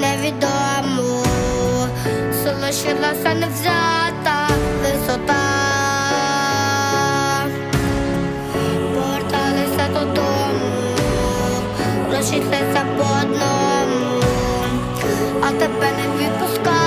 Невідомо, відомо, залишилася невзята висота, поверталися додому, прощилися по одному, а тебе не відпускаю.